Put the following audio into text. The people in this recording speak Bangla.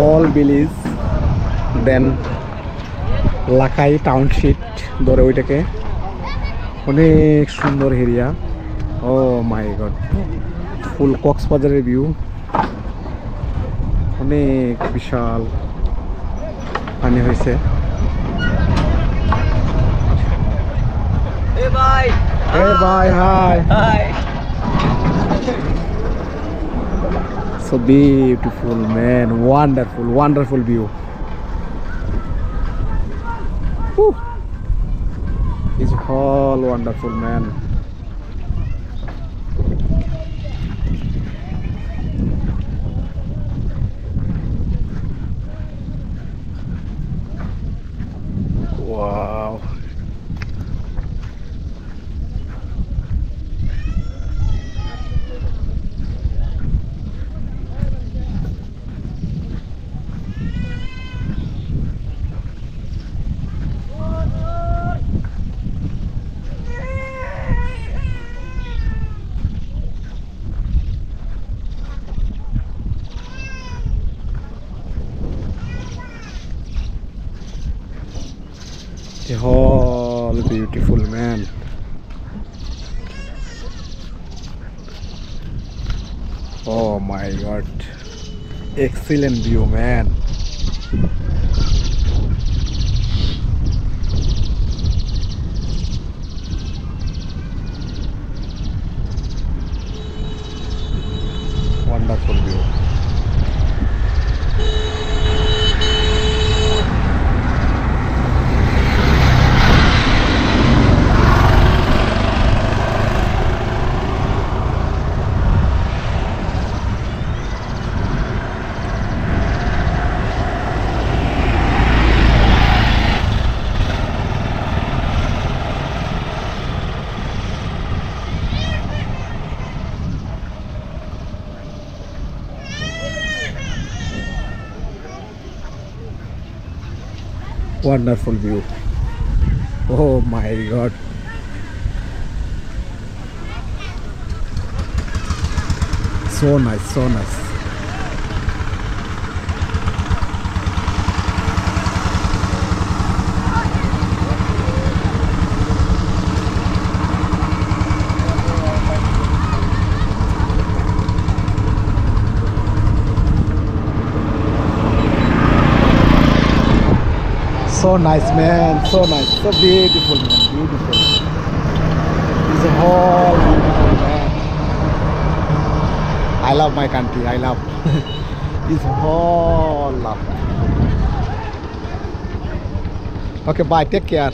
all village দেন লাখাই টাউনশিপ ধরে ওইটাকে। অনেক সুন্দর এরিয়া ও মাই গড ফুল কক্সবাজারের ভিউ অনেক বিশাল পানি হয়েছে। Hey, bye. Hey, So beautiful, man. Wonderful, wonderful view. Whew. It's all wonderful, man. The whole beautiful man. Oh my god. Excellent view man. Wonderful view. Wonderful view. Oh my god. So nice, so nice. So nice, man. So nice. So beautiful, man. Beautiful. It's a whole beautiful, man. I love my country. I love. it's whole love. Okay, bye. Take care.